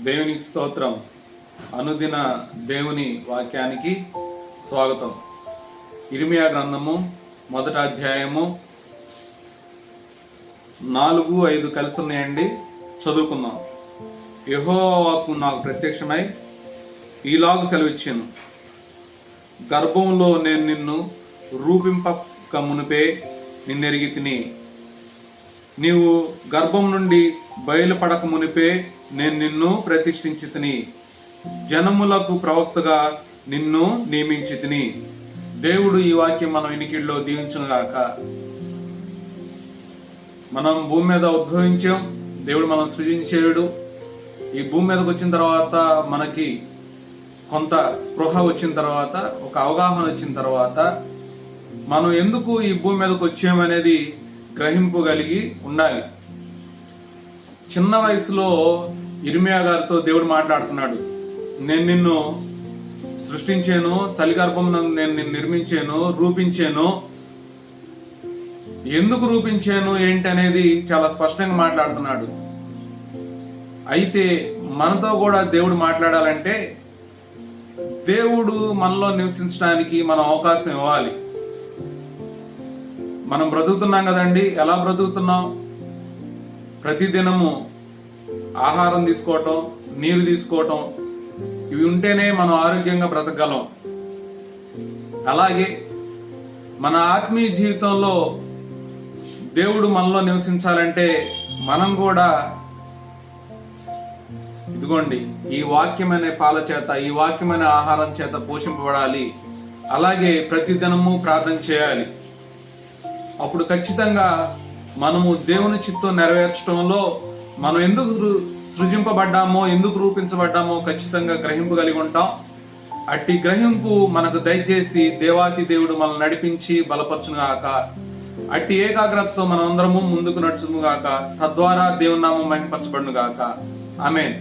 దేవునికి స్తోత్రం. అనుదిన దేవుని వాక్యానికి స్వాగతం. ఇరిమియా గ్రంథము మొదటి అధ్యాయము నాలుగు ఐదు కలిసి ఉన్నాయండి. చదువుకుందాం. యహోవాకు నాకు ప్రత్యక్షమై ఈలాగు సెలవిచ్చాను. గర్భంలో నేను నిన్ను రూపింపక మునిపే నిన్నెరిగి తిని నీవు గర్భం నుండి బయలుపడక మునిపే నేను నిన్ను ప్రతిష్ఠించి తిని జనములకు ప్రవక్తగా నిన్ను నియమించి తిని దేవుడు ఈ వాక్యం మనం ఇనికిడిలో దీవించునుగాక. మనం భూమి మీద ఉద్భవించాం దేవుడు మనం సృజించేయుడు. ఈ భూమి మీదకి వచ్చిన తర్వాత మనకి కొంత స్పృహ వచ్చిన తర్వాత ఒక అవగాహన వచ్చిన తర్వాత మనం ఎందుకు ఈ భూమి మీదకి వచ్చామనేది గ్రహింపగలిగి ఉండాలి. చిన్న వయసులో ఇరిమియా గారితో దేవుడు మాట్లాడుతున్నాడు. నేను నిన్ను సృష్టించాను తల్లి గర్భం నేను నిన్ను నిర్మించాను రూపించాను. ఎందుకు రూపించాను ఏంటి అనేది చాలా స్పష్టంగా మాట్లాడుతున్నాడు. అయితే మనతో కూడా దేవుడు మాట్లాడాలంటే దేవుడు మనలో నివసించడానికి మనం అవకాశం ఇవ్వాలి. మనం బ్రతుకుతున్నాం కదండి ఎలా బ్రతుకుతున్నాం? ప్రతిదినము ఆహారం తీసుకోవటం నీరు తీసుకోవటం ఇవి ఉంటేనే మనం ఆరోగ్యంగా బ్రతకగలం. అలాగే మన ఆత్మీయ జీవితంలో దేవుడు మనలో నివసించాలంటే మనం కూడా ఇదిగోండి ఈ వాక్యమనే పాల చేత ఈ వాక్యమనే ఆహారం చేత పోషింపబడాలి. అలాగే ప్రతిదినము ప్రార్థన చేయాలి. అప్పుడు ఖచ్చితంగా మనము దేవుని చిత్తం నెరవేర్చడంలో మనం ఎందుకు సృజింపబడ్డామో ఎందుకు రూపించబడ్డామో ఖచ్చితంగా గ్రహింపు కలిగి ఉంటాం. అట్టి గ్రహింపు మనకు దయచేసి దేవాతి దేవుడు మనల్ని నడిపించి బలపరచును గాక అట్టి ఏకాగ్రతతో మనం అందరము ముందుకు నడుచును గాక తద్వారా దేవునామం నామం మహింపరచబడును గాక ఆమెన్.